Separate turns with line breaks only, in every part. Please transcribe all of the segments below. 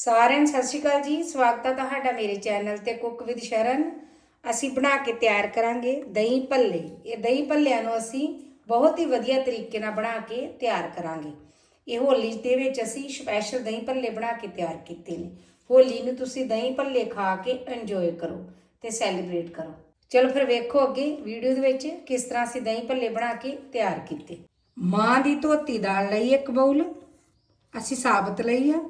ਸਾਰਿਆਂ ਨੂੰ ਸਤਿ ਸ਼੍ਰੀ ਅਕਾਲ ਜੀ। ਸਵਾਗਤ ਹੈ ਤੁਹਾਡਾ ਮੇਰੇ ਚੈਨਲ ਤੇ ਕੁੱਕ ਵਿਦ ਸ਼ਰਨ। ਅਸੀਂ ਬਣਾ ਕੇ ਤਿਆਰ ਕਰਾਂਗੇ ਦਹੀਂ ਭੱਲੇ। ਇਹ ਦਹੀਂ ਭੱਲਿਆਂ ਨੂੰ ਅਸੀਂ ਬਹੁਤ ਹੀ ਵਧੀਆ ਤਰੀਕੇ ਨਾਲ ਬਣਾ ਕੇ ਤਿਆਰ ਕਰਾਂਗੇ। ਇਹ ਹੋਲੀ ਦੇ ਵਿੱਚ ਅਸੀਂ ਸਪੈਸ਼ਲ ਦਹੀਂ ਭੱਲੇ ਬਣਾ ਕੇ ਤਿਆਰ ਕੀਤੇ ਨੇ। ਹੋਲੀ ਨੂੰ ਤੁਸੀਂ ਦਹੀਂ ਭੱਲੇ ਖਾ ਕੇ ਇੰਜੋਏ ਕਰੋ ਤੇ ਸੈਲੀਬ੍ਰੇਟ ਕਰੋ। ਚਲੋ ਫਿਰ ਵੇਖੋ ਅੱਗੇ ਵੀਡੀਓ ਦੇ ਵਿੱਚ ਕਿਸ ਤਰ੍ਹਾਂ ਅਸੀਂ ਦਹੀਂ ਭੱਲੇ ਬਣਾ ਕੇ ਤਿਆਰ ਕੀਤੇ। ਮਾਂ ਦੀ ਧੋਤੀ ਦਾਲ ਲਈ ਇੱਕ ਬਾਉਲ ਅਸੀਂ ਸਾਬਤ ਲਈ ਆ।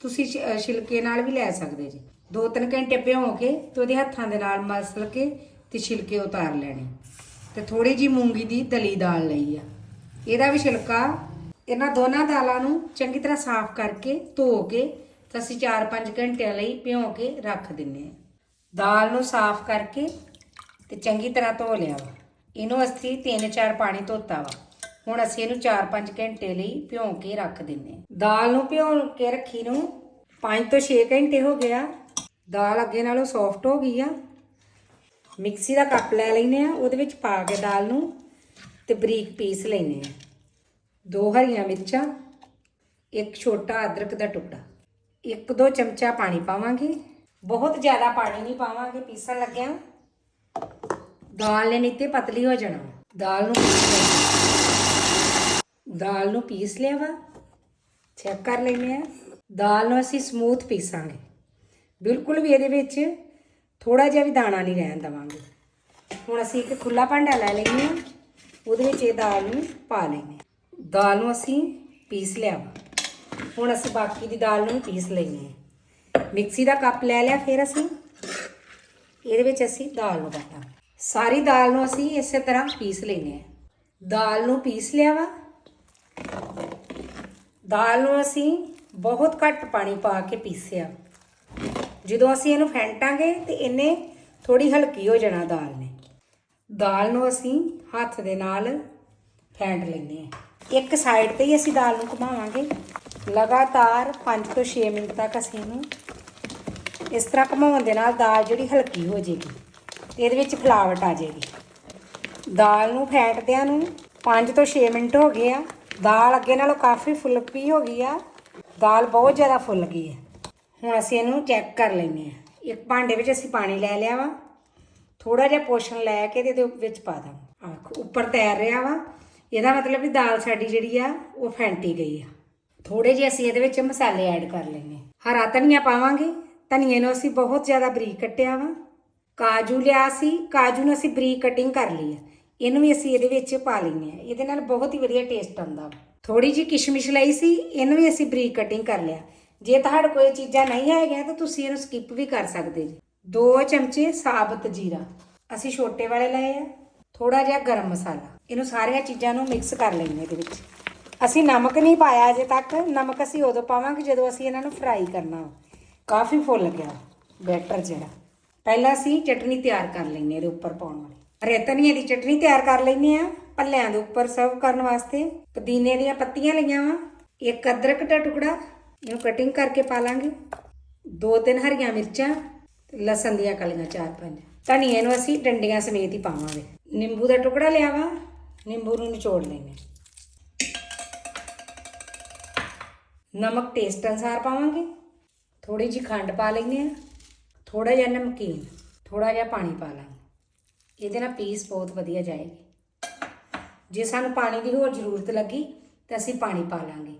ਤੁਸੀਂ ਛ- ਛਿਲਕੇ ਨਾਲ ਵੀ ਲੈ ਸਕਦੇ ਜੀ। ਦੋ ਤਿੰਨ ਘੰਟੇ ਭਿਓ ਕੇ ਤੇ ਉਹਦੇ ਹੱਥਾਂ ਦੇ ਨਾਲ ਮਸਲ ਕੇ ਤੇ ਛਿਲਕੇ ਉਤਾਰ ਲੈਣੇ। ਤੇ ਥੋੜੀ ਜੀ ਮੂੰਗੀ ਦੀ ਦਲੀ ਦਾਲ ਲਈ ਆ। ਇਹਦਾ ਵੀ ਛਿਲਕਾ ਇਹਨਾਂ ਦੋਨਾਂ ਦਾਲਾਂ ਨੂੰ ਚੰਗੀ ਤਰ੍ਹਾਂ ਸਾਫ਼ ਕਰਕੇ ਧੋ ਕੇ ਤਾਂ ਅਸੀਂ 4-5 ਘੰਟਿਆਂ ਲਈ ਭਿਓ ਕੇ ਰੱਖ ਦਿੰਨੇ ਆ ਦਾਲ ਨੂੰ ਸਾਫ਼ ਕਰਕੇ ਤੇ ਚੰਗੀ ਤਰ੍ਹਾਂ ਧੋ ਲਿਆ ਵਾ। ਇਹਨੂੰ ਅਸੀਂ 3-4 ਪਾਣੀ ਧੋਤਾ ਵਾ। ਹੁਣ ਅਸੀਂ ਇਹਨੂੰ 4-5 ਘੰਟੇ ਲਈ ਭਿਉਂ ਕੇ ਰੱਖ ਦਿੰਨੇ ਹਾਂ। ਦਾਲ ਨੂੰ ਭਿਉਂ ਕੇ ਰੱਖੀ ਨੂੰ 5 ਤੋਂ 6 ਘੰਟੇ ਹੋ ਗਿਆ ਦਾਲ ਅੱਗੇ ਨਾਲੋਂ ਸੌਫਟ ਹੋ ਗਈ ਆ। ਮਿਕਸੀ ਦਾ ਕੱਪ ਲੈ ਲੈਨੇ ਆ ਉਹਦੇ ਵਿੱਚ ਪਾ ਕੇ ਦਾਲ ਨੂੰ ਤੇ ਬਰੀਕ ਪੀਸ ਲੈਨੇ ਆ ਦੋ ਹਰੀਆਂ ਮਿਰਚਾਂ, ਇੱਕ ਛੋਟਾ ਅਦਰਕ ਦਾ ਟੁਕੜਾ, ਇੱਕ ਦੋ ਚਮਚਾ ਪਾਣੀ ਪਾਵਾਂਗੇ। ਬਹੁਤ ਜ਼ਿਆਦਾ ਪਾਣੀ ਨਹੀਂ ਪਾਵਾਂਗੇ, ਪੀਸਣ ਲੱਗਿਆ। ਦਾਲ ਨੇ ਨੀਤੇ ਪਤਲੀ ਹੋ ਜਾਣਾ। ਦਾਲ ਨੂੰ ਦਾਲ ਨੂੰ ਪੀਸ ਲਿਆ ਵਾ ਚੈੱਕ ਕਰ ਲੈਨੇ ਆ ਦਾਲ ਨੂੰ ਅਸੀਂ ਸਮੂਥ ਪੀਸਾਂਗੇ। ਬਿਲਕੁਲ ਵੀ ਇਹਦੇ ਵਿੱਚ ਥੋੜਾ ਜਿਹਾ ਵੀ ਦਾਣਾ ਨਹੀਂ ਰਹਿਣ ਦਵਾਂਗੇ। ਹੁਣ ਅਸੀਂ ਇੱਕ ਖੁੱਲਾ ਭਾਂਡਾ ਲੈ ਲੈਨੇ ਆ ਉਹਦੇ ਵਿੱਚ ਇਹ ਦਾਲ ਨੂੰ ਪਾ ਲੈਨੇ ਆ ਦਾਲ ਨੂੰ ਅਸੀਂ ਪੀਸ ਲਿਆ ਵਾ ਹੁਣ ਅਸੀਂ ਬਾਕੀ ਦੀ ਦਾਲ ਨੂੰ ਪੀਸ ਲੈਨੇ ਆ ਮਿਕਸੀ ਦਾ ਕੱਪ ਲੈ ਲਿਆ ਫਿਰ ਅਸੀਂ। ਇਹਦੇ ਵਿੱਚ ਅਸੀਂ ਦਾਲ ਨੂੰ ਪਾਣਾ ਸਾਰੀ ਦਾਲ ਨੂੰ ਅਸੀਂ ਇਸੇ ਤਰ੍ਹਾਂ ਪੀਸ ਲੈਨੇ ਆ ਦਾਲ ਨੂੰ ਪੀਸ ਲਿਆ ਵਾ ਦਾਲ ਨੂੰ ਅਸੀਂ ਬਹੁਤ ਘੱਟ ਪਾਣੀ ਪਾ ਕੇ ਪੀਸਿਆ। ਜਦੋਂ ਅਸੀਂ ਇਹਨੂੰ ਫੈਂਟਾਂਗੇ ਤੇ ਇਹਨੇ ਥੋੜੀ ਹਲਕੀ ਹੋ ਜਾਣਾ ਦਾਲ ਨੇ। ਦਾਲ ਨੂੰ ਅਸੀਂ ਹੱਥ ਦੇ ਨਾਲ ਫੈਂਟ ਲੈਂਦੇ ਹਾਂ। ਇੱਕ ਸਾਈਡ ਤੇ ਹੀ ਅਸੀਂ ਦਾਲ ਨੂੰ ਘੁਮਾਵਾਂਗੇ। ਲਗਾਤਾਰ 5 ਤੋਂ 6 ਮਿੰਟ ਤੱਕ ਅਸੀਂ ਇਹਨੂੰ ਇਸ ਤਰ੍ਹਾਂ ਘੁਮਾਉਣ ਦੇ ਨਾਲ ਦਾਲ ਜਿਹੜੀ ਹਲਕੀ ਹੋ ਜਾਏਗੀ ਤੇ ਇਹਦੇ ਵਿੱਚ ਫਲਾਵਟ ਆ ਜਾਏਗੀ। ਦਾਲ ਨੂੰ ਫੈਂਟਦਿਆਂ ਨੂੰ 5 ਤੋਂ 6 ਮਿੰਟ ਹੋ ਗਏ ਆ। ਦਾਲ ਅੱਗੇ ਨਾਲੋਂ ਕਾਫੀ ਫੁੱਲਕੀ ਹੋ ਗਈ ਆ। ਦਾਲ ਬਹੁਤ ਜ਼ਿਆਦਾ ਫੁੱਲ ਗਈ ਹੈ ਹੁਣ ਅਸੀਂ ਇਹਨੂੰ ਚੈੱਕ ਕਰ ਲੈਂਦੇ ਆ। ਇੱਕ ਭਾਂਡੇ ਵਿੱਚ ਅਸੀਂ ਪਾਣੀ ਲੈ ਲਿਆ ਵਾ। ਥੋੜਾ ਜਿਹਾ ਪੋਸ਼ਣ ਲੈ ਕੇ ਇਹਦੇ ਵਿੱਚ ਪਾ ਦਾਂ ਆਖ ਉੱਪਰ ਤੈਰ ਰਿਹਾ ਵਾ। ਇਹਦਾ ਮਤਲਬ ਵੀ ਦਾਲ ਸਾਡੀ ਜਿਹੜੀ ਆ, ਉਹ ਫੈਂਟੀ ਗਈ ਆ। ਥੋੜੇ ਜਿਹੇ ਅਸੀਂ ਇਹਦੇ ਵਿੱਚ ਮਸਾਲੇ ਐਡ ਕਰ ਲੈਣੇ ਹਰਾ ਧਨੀਆ ਪਾਵਾਂਗੇ। ਧਨੀਏ ਨੂੰ ਅਸੀਂ ਬਹੁਤ ਜ਼ਿਆਦਾ ਬਰੀਕ ਕੱਟਿਆ ਵਾ। ਕਾਜੂ ਲਿਆ ਸੀ। ਕਾਜੂ ਨੂੰ ਅਸੀਂ ਬਰੀਕ ਕਟਿੰਗ ਕਰ ਲਈ ਆ। ਇਹਨੂੰ ਵੀ ਅਸੀਂ ਇਹਦੇ ਵਿੱਚ ਪਾ ਲੈਨੇ ਆ ਇਹਦੇ ਨਾਲ ਬਹੁਤ ਹੀ ਵਧੀਆ ਟੇਸਟ ਆਉਂਦਾ। ਵਾ ਥੋੜੀ ਜਿਹੀ ਕਿਸ਼ਮਿਸ਼ ਲਈ ਸੀ, ਇਹਨੂੰ ਵੀ ਅਸੀਂ ਬਰੀਕ ਕਟਿੰਗ ਕਰ ਲਿਆ। ਜੇ ਤੁਹਾਡੇ ਕੋਈ ਚੀਜ਼ਾਂ ਨਹੀਂ ਹੈਗੀਆਂ, ਤਾਂ ਤੁਸੀਂ ਇਹਨੂੰ ਸਕਿਪ ਵੀ ਕਰ ਸਕਦੇ ਜੀ। ਦੋ ਚਮਚੇ ਸਾਬਤ ਜੀਰਾ। ਅਸੀਂ ਛੋਟੇ ਵਾਲੇ ਲਏ ਆ। ਥੋੜਾ ਜਿਹਾ ਗਰਮ ਮਸਾਲਾ। ਇਹਨੂੰ ਸਾਰੀਆਂ ਚੀਜ਼ਾਂ ਨੂੰ ਮਿਕਸ ਕਰ ਲੈਣੇ ਇਹਦੇ ਵਿੱਚ। ਅਸੀਂ ਨਮਕ ਨਹੀਂ ਪਾਇਆ ਅਜੇ ਤੱਕ। ਨਮਕ ਅਸੀਂ ਉਦੋਂ ਪਾਵਾਂਗੇ ਜਦੋਂ ਅਸੀਂ ਇਹਨਾਂ ਨੂੰ ਫਰਾਈ ਕਰਨਾ। ਕਾਫੀ ਫੁੱਲ ਗਿਆ। ਬੈਟਰ ਜਿਹੜਾ। ਪਹਿਲਾਂ ਅਸੀਂ ਚਟਨੀ ਤਿਆਰ ਕਰ ਲੈਣੇ ਇਹਦੇ ਉੱਪਰ ਪਾਉਣ ਵਾਲੀ। ਰੇਤਨੀਆਂ ਦੀ ਚਟਨੀ ਤਿਆਰ ਕਰ ਲੈਣੇ ਆ, ਪੱਲਿਆਂ ਦੇ ਉੱਪਰ ਸਰਵ ਕਰਨ ਵਾਸਤੇ। ਪੁਦੀਨੇ ਦੀਆਂ ਪੱਤੀਆਂ ਲਈਆਂ ਵਾ। ਇੱਕ ਅਦਰਕ ਦਾ ਟੁਕੜਾ, ਇਹਨੂੰ ਕਟਿੰਗ ਕਰਕੇ ਪਾ ਲਾਂਗੇ। ਦੋ ਤਿੰਨ ਹਰੀਆਂ ਮਿਰਚਾਂ ਤੇ ਲਸਣ ਦੀਆਂ ਕਲੀਆਂ, ਚਾਰ ਪੰਜ। ਧਨੀਏ ਨੂੰ ਅਸੀਂ ਡੰਡੀਆਂ ਸਮੇਤ ਹੀ ਪਾਵਾਂਗੇ। ਨਿੰਬੂ ਦਾ ਟੁਕੜਾ ਲਿਆ ਵਾ, ਨਿੰਬੂ ਨੂੰ ਨਿਚੋੜ ਲੈਣੇ ਨਮਕ ਟੇਸਟ ਅਨਸਾਰ ਪਾਵਾਂਗੇ। ਥੋੜੀ ਜਿਹੀ ਖੰਡ ਪਾ ਲੈਂਦੇ ਆ ਥੋੜਾ ਜਿਹਾ ਨਮਕੀਨ ਥੋੜਾ ਜਿਹਾ ਪਾਣੀ ਪਾ ਲਾਂਗੇ। ਇਹਦੇ ਨਾਲ ਪੀਸ ਬਹੁਤ ਵਧੀਆ ਜਾਏਗੀ। ਜੇ ਸਾਨੂੰ ਪਾਣੀ ਦੀ ਹੋਰ ਜ਼ਰੂਰਤ ਲੱਗੀ ਤਾਂ ਅਸੀਂ ਪਾਣੀ ਪਾ ਲਾਂਗੇ।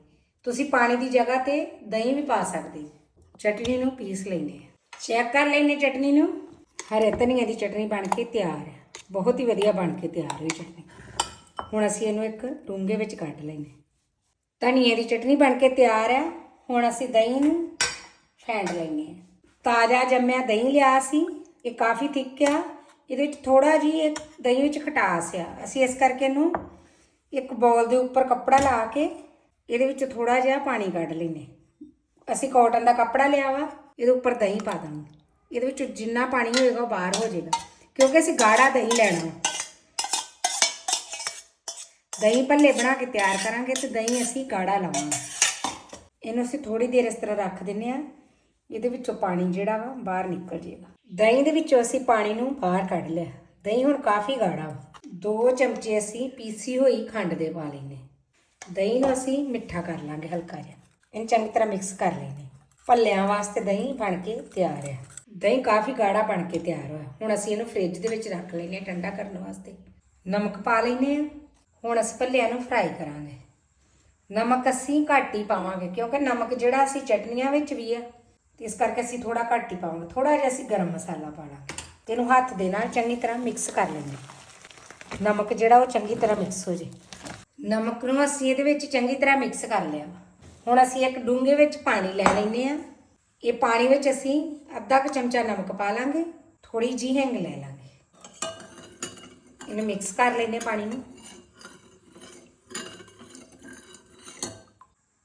ਤੁਸੀਂ ਪਾਣੀ ਦੀ ਜਗ੍ਹਾ ਤੇ ਦਹੀਂ ਵੀ ਪਾ ਸਕਦੇ ਚਟਨੀ ਨੂੰ ਪੀਸ ਲੈਂਦੇ ਆ ਚੈੱਕ ਕਰ ਲੈਂਦੇ ਚਟਨੀ ਨੂੰ। ਹਰੇ ਧਨੀਏ ਦੀ ਚਟਨੀ ਬਣ ਕੇ ਤਿਆਰ ਹੈ। ਬਹੁਤ ਹੀ ਵਧੀਆ ਬਣ ਕੇ ਤਿਆਰ ਹੋਈ ਚਟਨੀ। ਹੁਣ ਅਸੀਂ ਇਹਨੂੰ ਇੱਕ ਡੂੰਘੇ ਵਿੱਚ ਕੱਢ ਲੈਂਦੇ ਧਨੀਏ ਦੀ ਚਟਨੀ ਬਣ ਕੇ ਤਿਆਰ ਹੈ। ਹੁਣ ਅਸੀਂ ਦਹੀਂ ਨੂੰ ਫੈਂਟ ਲੈਂਦੇ ਹਾਂ। ਤਾਜ਼ਾ ਜੰਮਿਆ ਦਹੀਂ ਲਿਆ ਸੀ। ਇਹ ਕਾਫੀ ਥਿੱਕ ਆ ਇਹਦੇ ਵਿੱਚ ਥੋੜਾ ਜੀ ਇੱਕ ਦਹੀਂ ਵਿੱਚ ਖਟਾਸ ਆ ਅਸੀਂ ਇਸ ਕਰਕੇ ਇਹਨੂੰ ਇੱਕ ਬੌਲ ਦੇ ਉੱਪਰ ਕੱਪੜਾ ਲਾ ਕੇ ਇਹਦੇ ਵਿੱਚ ਥੋੜਾ ਜਿਹਾ ਪਾਣੀ ਕੱਢ ਲੈਨੇ ਅਸੀਂ ਕਾਟਨ ਦਾ ਕੱਪੜਾ ਲਿਆ ਵਾ, ਇਹਦੇ ਉੱਪਰ ਦਹੀਂ ਪਾ ਦਾਂਗੇ। ਇਹਦੇ ਵਿੱਚ ਜਿੰਨਾ ਪਾਣੀ ਹੋਏਗਾ ਉਹ ਬਾਹਰ ਹੋ ਜਾਏਗਾ, ਕਿਉਂਕਿ ਅਸੀਂ ਗਾੜਾ ਦਹੀਂ ਲੈਣਾ ਵਾ। ਦਹੀਂ ਭੱਲੇ ਬਣਾ ਕੇ ਤਿਆਰ ਕਰਾਂਗੇ ਤੇ ਦਹੀਂ ਅਸੀਂ ਗਾੜਾ ਲਾਵਾਂਗੇ। ਇਹਨੂੰ ਅਸੀਂ ਥੋੜੀ ਦੇਰ ਇਸ ਤਰ੍ਹਾਂ ਰੱਖ ਦਿੰਨੇ ਆ ਇਹਦੇ ਵਿੱਚੋਂ ਪਾਣੀ ਜਿਹੜਾ ਵਾ, ਬਾਹਰ ਨਿਕਲ ਜਾਏਗਾ। ਦਹੀਂ ਦੇ ਵਿੱਚੋਂ ਅਸੀਂ ਪਾਣੀ ਨੂੰ ਬਾਹਰ ਕੱਢ ਲਿਆ। ਦਹੀਂ ਹੁਣ ਕਾਫੀ ਗਾੜਾ ਵਾ। ਦੋ ਚਮਚੇ ਅਸੀਂ ਪੀਸੀ ਹੋਈ ਖੰਡ ਦੇ ਪਾ ਲੈਨੇ ਦਹੀਂ ਨੂੰ ਅਸੀਂ ਮਿੱਠਾ ਕਰ ਲਾਂਗੇ ਹਲਕਾ ਜਿਹਾ। ਇਹਨੂੰ ਚੰਗੀ ਤਰ੍ਹਾਂ ਮਿਕਸ ਕਰ ਲੈਨੇ ਭੱਲਿਆਂ ਵਾਸਤੇ ਦਹੀਂ ਬਣ ਕੇ ਤਿਆਰ ਹੈ ਦਹੀਂ ਕਾਫੀ ਗਾੜਾ ਬਣ ਕੇ ਤਿਆਰ ਹੋਇਆ। ਹੁਣ ਅਸੀਂ ਇਹਨੂੰ ਫ੍ਰਿਜ ਦੇ ਵਿੱਚ ਰੱਖ ਲੈਨੇ ਠੰਡਾ ਕਰਨ ਵਾਸਤੇ। ਨਮਕ ਪਾ ਲੈਨੇ ਆ ਹੁਣ ਅਸੀਂ ਭੱਲਿਆਂ ਨੂੰ ਫਰਾਈ ਕਰਾਂਗੇ। ਨਮਕ ਅਸੀਂ ਘੱਟ ਹੀ ਪਾਵਾਂਗੇ, ਕਿਉਂਕਿ ਨਮਕ ਜਿਹੜਾ ਅਸੀਂ ਚਟਨੀਆਂ ਵਿੱਚ ਵੀ ਆ ਤੇ ਇਸ ਕਰਕੇ ਅਸੀਂ ਥੋੜਾ ਘੱਟ ਹੀ ਪਾਵਾਂਗੇ ਥੋੜਾ ਜਿਹਾ ਅਸੀਂ ਗਰਮ ਮਸਾਲਾ ਪਾਵਾਂਗੇ ਤੇ ਇਹਨੂੰ ਹੱਥ ਦੇ ਨਾਲ ਚੰਗੀ ਤਰ੍ਹਾਂ ਮਿਕਸ ਕਰ ਲੈਂਦੇ ਨਮਕ ਜਿਹੜਾ ਉਹ ਚੰਗੀ ਤਰ੍ਹਾਂ ਮਿਕਸ ਹੋ ਜੇ। ਨਮਕ ਨੂੰ ਅਸੀਂ ਇਹਦੇ ਵਿੱਚ ਚੰਗੀ ਤਰ੍ਹਾਂ ਮਿਕਸ ਕਰ ਲਿਆ। ਹੁਣ ਅਸੀਂ ਇੱਕ ਡੂੰਘੇ ਵਿੱਚ ਪਾਣੀ ਲੈ ਲੈਨੇ ਆ ਇਹ ਪਾਣੀ ਵਿੱਚ ਅਸੀਂ ਅੱਧਾ ਕੁ ਚਮਚਾ ਨਮਕ ਪਾ ਲਾਂਗੇ ਥੋੜੀ ਜਿਹੀ ਹਿੰਗ ਲੈ ਲਾਂਗੇ। ਇਹਨੂੰ ਮਿਕਸ ਕਰ ਲੈਨੇ ਪਾਣੀ ਨੂੰ।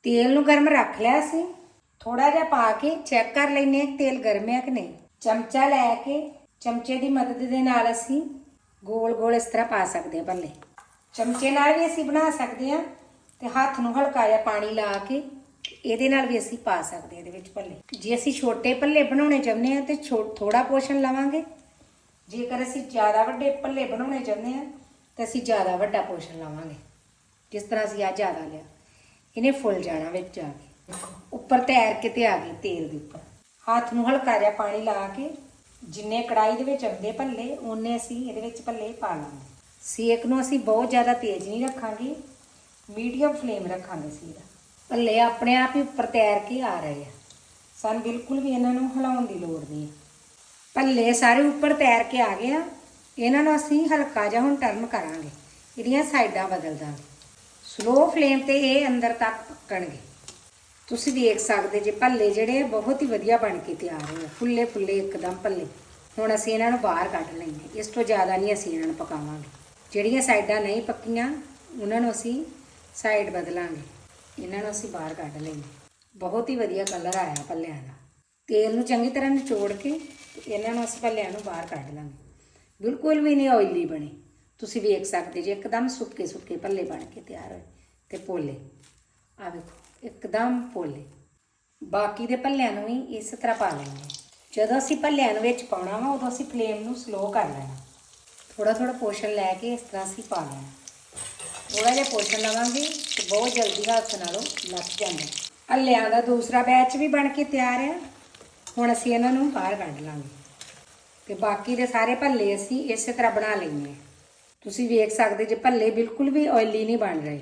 ਤੇਲ ਨੂੰ ਗਰਮ ਰੱਖ ਲਿਆ ਸੀ ਥੋੜਾ ਜਿਹਾ ਪਾ ਕੇ ਚੈੱਕ ਕਰ ਲੈਨੇ ਆ ਕਿ ਤੇਲ ਗਰਮ ਹੈ ਕਿ ਨਹੀਂ। ਚਮਚਾ ਲੈ ਕੇ ਚਮਚੇ ਦੀ ਮਦਦ ਦੇ ਨਾਲ ਅਸੀਂ ਗੋਲ ਗੋਲ ਇਸ ਤਰ੍ਹਾਂ ਪਾ ਸਕਦੇ ਹਾਂ ਭੱਲੇ ਚਮਚੇ ਨਾਲ ਵੀ ਅਸੀਂ ਬਣਾ ਸਕਦੇ ਹਾਂ ਤੇ ਹੱਥ ਨੂੰ ਹਲਕਾ ਜਿਹਾ ਪਾਣੀ ਲਾ ਕੇ ਇਹਦੇ ਨਾਲ ਵੀ ਅਸੀਂ ਪਾ ਸਕਦੇ ਹਾਂ ਇਹਦੇ ਵਿੱਚ ਭੱਲੇ ਜੇ ਅਸੀਂ ਛੋਟੇ ਭੱਲੇ ਬਣਾਉਣੇ ਚਾਹੁੰਦੇ ਹਾਂ ਤੇ ਥੋੜਾ ਪੋਸ਼ਨ ਲਵਾਂਗੇ। ਜੇਕਰ ਅਸੀਂ ਜ਼ਿਆਦਾ ਵੱਡੇ ਭੱਲੇ ਬਣਾਉਣੇ ਚਾਹੁੰਦੇ ਹਾਂ ਤਾਂ ਅਸੀਂ ਜ਼ਿਆਦਾ ਵੱਡਾ ਪੋਸ਼ਨ ਲਵਾਂਗੇ। ਜਿਸ ਤਰ੍ਹਾਂ ਅਸੀਂ ਆ ਜ਼ਿਆਦਾ ਲਿਆ। ਇਹਨੇ ਫੁੱਲ ਜਾਣਾ ਵਿੱਚ ਜਾ ਕੇ। ਉੱਪਰ ਤੈਰ ਕੇ ਤੇ ਆ ਗਈ ਤੇਲ ਦੇ ਉੱਪਰ। ਹੱਥ ਨੂੰ ਹਲਕਾ ਜਿਹਾ ਪਾਣੀ ਲਾ ਕੇ ਜਿੰਨੇ ਕੜਾਈ ਦੇ ਵਿੱਚ ਆਉਂਦੇ ਭੱਲੇ ਉਹਨੇ ਅਸੀਂ ਇਹਦੇ ਵਿੱਚ ਭੱਲੇ ਪਾ ਲਾਂਗੇ। ਸੇਕ ਨੂੰ ਅਸੀਂ ਬਹੁਤ ਜ਼ਿਆਦਾ ਤੇਜ਼ ਨਹੀਂ ਰੱਖਾਂਗੇ, ਮੀਡੀਅਮ ਫਲੇਮ ਰੱਖਾਂਗੇ ਸੀ ਇਹਦਾ ਭੱਲੇ ਆਪਣੇ ਆਪ ਹੀ ਉੱਪਰ ਤੈਰ ਕੇ ਆ ਰਹੇ ਆ। ਸਾਨੂੰ ਬਿਲਕੁਲ ਵੀ ਇਹਨਾਂ ਨੂੰ ਹਿਲਾਉਣ ਦੀ ਲੋੜ ਨਹੀਂ। ਹੈ ਭੱਲੇ ਸਾਰੇ ਉੱਪਰ ਤੈਰ ਕੇ ਆ ਗਏ ਆ। ਇਹਨਾਂ ਨੂੰ ਅਸੀਂ ਹਲਕਾ ਜਿਹਾ ਹੁਣ ਟਰਨ ਕਰਾਂਗੇ। ਇਹਦੀਆਂ ਸਾਈਡਾਂ ਬਦਲ ਦਾਂਗੇ। ਸਲੋ ਫਲੇਮ ਤੇ ਇਹ ਅੰਦਰ ਤੱਕ ਪੱਕਣਗੇ। ਤੁਸੀਂ ਦੇਖ ਸਕਦੇ ਜੇ ਭੱਲੇ ਜਿਹੜੇ ਬਹੁਤ ਹੀ ਵਧੀਆ ਬਣ ਕੇ ਤਿਆਰ ਹੋਏ ਫੁੱਲੇ ਫੁੱਲੇ ਇੱਕਦਮ ਭੱਲੇ। ਹੁਣ ਅਸੀਂ ਇਹਨਾਂ ਨੂੰ ਬਾਹਰ ਕੱਢ ਲੈਂਗੇ ਇਸ ਤੋਂ ਜ਼ਿਆਦਾ ਨਹੀਂ ਅਸੀਂ ਇਹਨਾਂ ਨੂੰ ਪਕਾਵਾਂਗੇ। ਜਿਹੜੀਆਂ ਸਾਈਡਾਂ ਨਹੀਂ ਪੱਕੀਆਂ, ਉਹਨਾਂ ਨੂੰ ਅਸੀਂ ਸਾਈਡ ਬਦਲਾਂਗੇ। ਇਹਨਾਂ ਨੂੰ ਅਸੀਂ ਬਾਹਰ ਕੱਢ ਲੈਂਗੇ ਬਹੁਤ ਹੀ ਵਧੀਆ ਕਲਰ ਆਇਆ ਭੱਲਿਆਂ ਦਾ। ਤੇਲ ਨੂੰ ਚੰਗੀ ਤਰ੍ਹਾਂ ਨਿਚੋੜ ਕੇ ਇਹਨਾਂ ਨੂੰ ਅਸੀਂ ਭੱਲਿਆਂ ਨੂੰ ਬਾਹਰ ਕੱਢ ਲਾਂਗੇ। ਬਿਲਕੁਲ ਵੀ ਨਹੀਂ ਆਇਲੀ ਬਣੇ। ਤੁਸੀਂ ਵੇਖ ਸਕਦੇ ਜੇ ਇੱਕਦਮ ਸੁੱਕੇ ਸੁੱਕੇ ਭੱਲੇ ਬਣ ਕੇ ਤਿਆਰ ਹੋਏ। ਤੇ ਪੋਲੇ ਆ ਵੇਖੋ। ਇੱਕਦਮ ਪੋਲੇ ਬਾਕੀ ਦੇ ਭੱਲਿਆਂ ਨੂੰ ਵੀ ਇਸ ਤਰ੍ਹਾਂ ਪਾ ਲੈਂਗੇ ਜਦੋਂ ਅਸੀਂ ਭੱਲਿਆਂ ਨੂੰ ਵਿੱਚ ਪਾਉਣਾ ਵਾ, ਉਦੋਂ ਅਸੀਂ ਫਲੇਮ ਨੂੰ ਸਲੋ ਕਰ ਲੈਣਾ। ਥੋੜਾ ਥੋੜਾ ਪੋਸ਼ਣ ਲੈ ਕੇ ਇਸ ਤਰ੍ਹਾਂ ਅਸੀਂ ਪਾ ਲੈਣਾ। ਥੋੜਾ ਜਿਹਾ ਪੋਸ਼ਣ ਲਵਾਂਗੇ ਤੇ ਬਹੁਤ ਜਲਦੀ ਹੱਥ ਨਾਲੋਂ ਲੱਗ ਜਾਂਦਾ। ਭੱਲਿਆਂ ਦਾ ਦੂਸਰਾ ਬੈਚ ਵੀ ਬਣ ਕੇ ਤਿਆਰ ਆ। ਹੁਣ ਅਸੀਂ ਇਹਨਾਂ ਨੂੰ ਬਾਹਰ ਕੱਢ ਲਾਂਗੇ। ਤੇ ਬਾਕੀ ਦੇ ਸਾਰੇ ਭੱਲੇ ਅਸੀਂ ਇਸੇ ਤਰ੍ਹਾਂ ਬਣਾ ਲਈਏ ਤੁਸੀਂ ਵੇਖ ਸਕਦੇ ਜੇ ਭੱਲੇ ਬਿਲਕੁਲ ਵੀ ਆਇਲੀ ਨਹੀਂ ਬਣ ਰਹੇ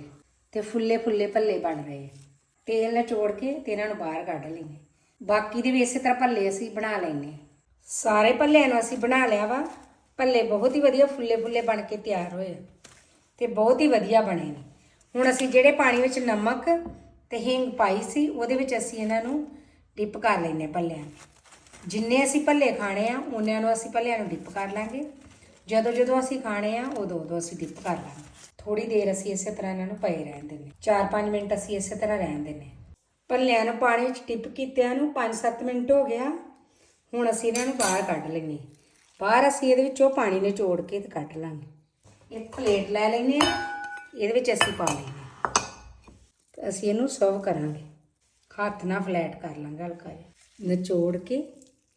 ਤੇ ਫੁੱਲੇ ਫੁੱਲੇ ਭੱਲੇ ਬਣ ਰਹੇ ਤੇਲ ਨਿਚੋੜ ਕੇ ਤੇ ਇਹਨਾਂ ਨੂੰ ਬਾਹਰ ਕੱਢ ਲੈਂਦੇ ਬਾਕੀ ਦੇ ਵੀ ਇਸੇ ਤਰ੍ਹਾਂ ਭੱਲੇ ਅਸੀਂ ਬਣਾ ਲੈਂਦੇ ਸਾਰੇ ਭੱਲਿਆਂ ਨੂੰ ਅਸੀਂ ਬਣਾ ਲਿਆ ਵਾ। ਭੱਲੇ ਬਹੁਤ ਹੀ ਵਧੀਆ ਫੁੱਲੇ ਫੁੱਲੇ ਬਣ ਕੇ ਤਿਆਰ ਹੋਏ ਆ ਤੇ ਬਹੁਤ ਹੀ ਵਧੀਆ ਬਣੇ ਨੇ। ਹੁਣ ਅਸੀਂ ਜਿਹੜੇ ਪਾਣੀ ਵਿੱਚ ਨਮਕ ਤੇ ਹਿੰਗ ਪਾਈ ਸੀ, ਉਹਦੇ ਵਿੱਚ ਅਸੀਂ ਇਹਨਾਂ ਨੂੰ ਡਿਪ ਕਰ ਲੈਨੇ ਭੱਲਿਆਂ ਜਿੰਨੇ ਅਸੀਂ ਭੱਲੇ ਖਾਣੇ ਆ ਉਹਨਾਂ ਨੂੰ ਅਸੀਂ ਭੱਲਿਆਂ ਨੂੰ ਡਿਪ ਕਰ ਲਾਂਗੇ। ਜਦੋਂ ਜਦੋਂ ਅਸੀਂ ਖਾਣੇ ਆ, ਉਦੋਂ ਉਦੋਂ ਅਸੀਂ ਡਿਪ ਕਰ ਲਾਂਗੇ। ਥੋੜੀ ਦੇਰ ਅਸੀਂ ਇਸੇ ਤਰ੍ਹਾਂ ਇਹਨਾਂ ਨੂੰ ਪਏ ਰਹਿਣ ਦਿੰਦੇ 4-5 ਮਿੰਟ ਅਸੀਂ ਇਸੇ ਤਰ੍ਹਾਂ ਰਹਿਣ ਦਿੰਦੇ ਭੱਲਿਆਂ ਨੂੰ ਪਾਣੀ ਵਿੱਚ ਡਿਪ ਕੀਤਿਆਂ ਨੂੰ 5-7 ਮਿੰਟ ਹੋ ਗਿਆ। ਹੁਣ ਅਸੀਂ ਇਹਨਾਂ ਨੂੰ ਬਾਹਰ ਕੱਢ ਲੈਂਗੇ ਬਾਹਰ ਅਸੀਂ ਇਹਦੇ ਵਿੱਚੋਂ ਪਾਣੀ ਨਿਚੋੜ ਕੇ ਤੇ ਕੱਢ ਲਾਂਗੇ। ਇੱਕ ਪਲੇਟ ਲੈ ਲੈਨੇ ਆ ਇਹਦੇ ਵਿੱਚ ਅਸੀਂ ਪਾ ਲੈਂਗੇ ਤੇ ਅਸੀਂ ਇਹਨੂੰ ਸਰਵ ਕਰਾਂਗੇ। ਹੱਥ ਨਾਲ ਫਲੈਟ ਕਰ ਲਾਂਗੇ ਹਲਕਾ ਜਿਹਾ। ਨਿਚੋੜ ਕੇ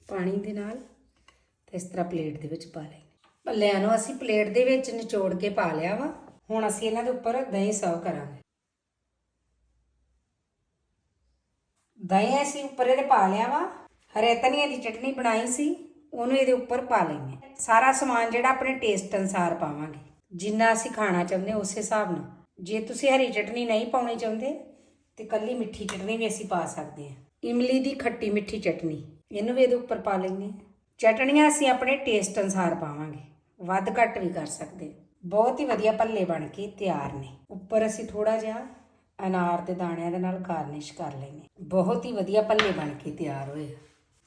ਪਾਣੀ ਦੇ ਨਾਲ ਤੇ ਇਸ ਤਰ੍ਹਾਂ ਪਲੇਟ ਦੇ ਵਿੱਚ ਪਾ ਲੈਂਗੇ ਭੱਲਿਆਂ ਨੂੰ ਅਸੀਂ ਪਲੇਟ ਦੇ ਵਿੱਚ ਨਿਚੋੜ ਕੇ ਪਾ ਲਿਆ ਵਾ। ਹੁਣ ਅਸੀਂ ਇਹਨਾਂ ਦੇ ਉੱਪਰ ਦਹੀਂ ਸਰਵ ਕਰਾਂਗੇ। ਦਹੀਂ ਅਸੀਂ ਉੱਪਰ ਇਹਦੇ ਪਾ ਲਿਆ ਵਾ। ਹਰੇ ਧਨੀਏ ਦੀ ਚਟਨੀ ਬਣਾਈ ਸੀ, ਉਹਨੂੰ ਇਹਦੇ ਉੱਪਰ ਪਾ ਲੈਂਗੇ ਸਾਰਾ ਸਮਾਨ ਜਿਹੜਾ ਆਪਣੇ ਟੇਸਟ ਅਨਸਾਰ ਪਾਵਾਂਗੇ। ਜਿੰਨਾ ਅਸੀਂ ਖਾਣਾ ਚਾਹੁੰਦੇ ਹਾਂ ਉਸ ਹਿਸਾਬ ਨਾਲ। ਜੇ ਤੁਸੀਂ ਹਰੀ ਚਟਨੀ ਨਹੀਂ ਪਾਉਣੀ ਚਾਹੁੰਦੇ, ਤੇ ਕੱਲੀ ਮਿੱਠੀ ਚਟਨੀ ਵੀ ਅਸੀਂ ਪਾ ਸਕਦੇ ਹਾਂ। ਇਮਲੀ ਦੀ ਖੱਟੀ ਮਿੱਠੀ ਚਟਨੀ, ਇਹਨੂੰ ਵੀ ਇਹਦੇ ਉੱਪਰ ਪਾ ਲੈਂਗੇ ਚਟਣੀਆਂ ਅਸੀਂ ਆਪਣੇ ਟੇਸਟ ਅਨਸਾਰ ਪਾਵਾਂਗੇ। ਵੱਧ ਘੱਟ ਵੀ ਕਰ ਸਕਦੇ ਬਹੁਤ ਹੀ ਵਧੀਆ ਭੱਲੇ ਬਣ ਕੇ ਤਿਆਰ ਨੇ। ਉੱਪਰ ਅਸੀਂ ਥੋੜਾ ਜਿਹਾ ਅਨਾਰ ਦੇ ਦਾਣਿਆਂ ਦੇ ਨਾਲ ਗਾਰਨਿਸ਼ ਕਰ ਲੈਨੇ ਬਹੁਤ ਹੀ ਵਧੀਆ ਭੱਲੇ ਬਣ ਕੇ ਤਿਆਰ ਹੋਏ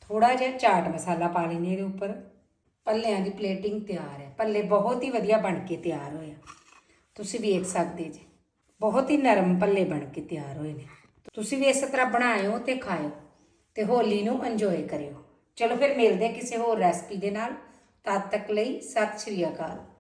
ਥੋੜਾ ਜਿਹਾ ਚਾਟ ਮਸਾਲਾ ਪਾ ਲੈਨੇ ਇਹਦੇ ਉੱਪਰ। ਭੱਲਿਆਂ ਦੀ ਪਲੇਟਿੰਗ ਤਿਆਰ ਹੈ। ਭੱਲੇ ਬਹੁਤ ਹੀ ਵਧੀਆ ਬਣ ਕੇ ਤਿਆਰ ਹੋਏ ਆ। ਤੁਸੀਂ ਵੇਖ ਸਕਦੇ ਜੀ। ਬਹੁਤ ਹੀ ਨਰਮ ਭੱਲੇ ਬਣ ਕੇ ਤਿਆਰ ਹੋਏ ਨੇ। ਤੁਸੀਂ ਵੀ ਇਸੇ ਤਰ੍ਹਾਂ ਬਣਾਇਓ ਤੇ ਖਾਇਓ ਤੇ ਹੋਲੀ ਨੂੰ ਇੰਜੋਏ ਕਰਿਓ। ਚਲੋ ਫਿਰ ਮਿਲਦੇ ਕਿਸੇ ਹੋਰ ਰੈਸਪੀ ਦੇ ਨਾਲ। ਤਦ ਤੱਕ ਲਈ ਸਤਿ ਸ਼੍ਰੀ ਅਕਾਲ।